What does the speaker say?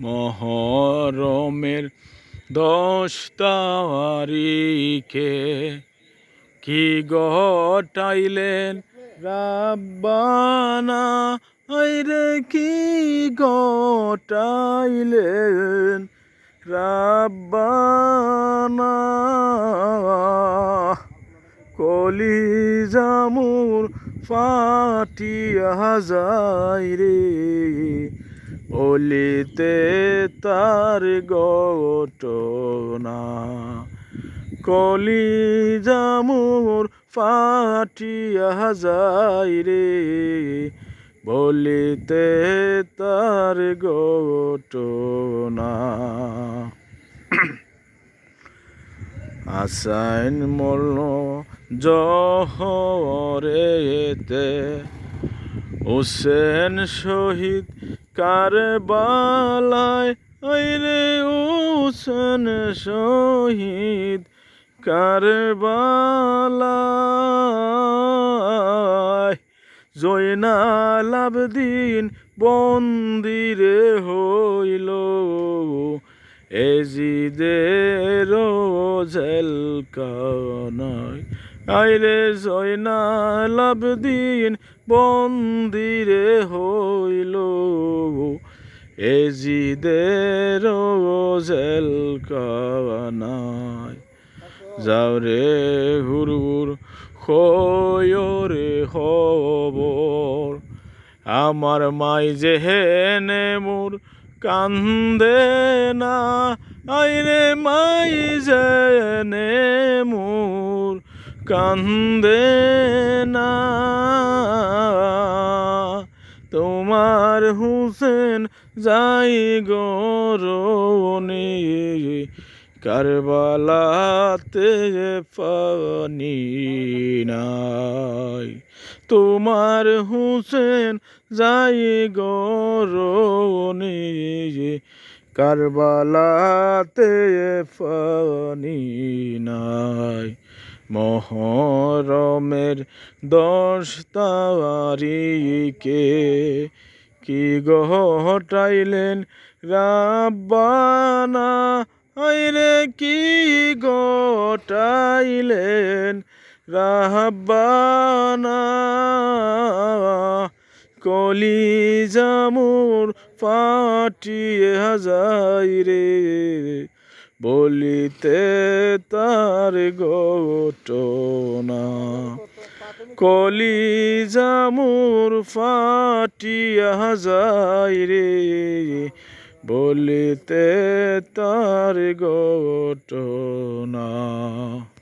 মহরমের দশ তারিখে কি গটাইলেন রাব্বানা? রে কি গটাইলেন রাব্বানা? কলি জামুর ফাটিয়া যায় রে। বলিতে তার গটনা কলি জামুর ফাটিয়া যায় রে। বলিতে তার গটনা আসাইন মল জহরেতে হোসেন শহীদ কারবালায় রে হোসেন শহীদ কারবালায়। জয়নাল আবদিন বন্দিরে হইল এজিদের জেল কানায় আইরে জয়নাল আবদিন বন্দিরে হইল এজিদের জেল কানায় যাও রে হুরুর খয়রে খবর। আমার মাই যে হেনে মোর, কান্দে না। আইরে মাই জেনে মোর কান্দে না তোমার হুসেন যাই গরনি কারবালাতে পানি নাই। তোমার হুসেন যাই গরনি কারবালাতে পানি নাই। মহরমের দশ তারিখে কি গহটাইলেন রাব্বানা? আইরে কি গটাইলেন রাব্বানা? কলি জামুর ফাটিয়ে যায় রে বলিতে তার গোটনা কলি জামুর ফাটিয়া যাই রে। বলিতে তার গোটনা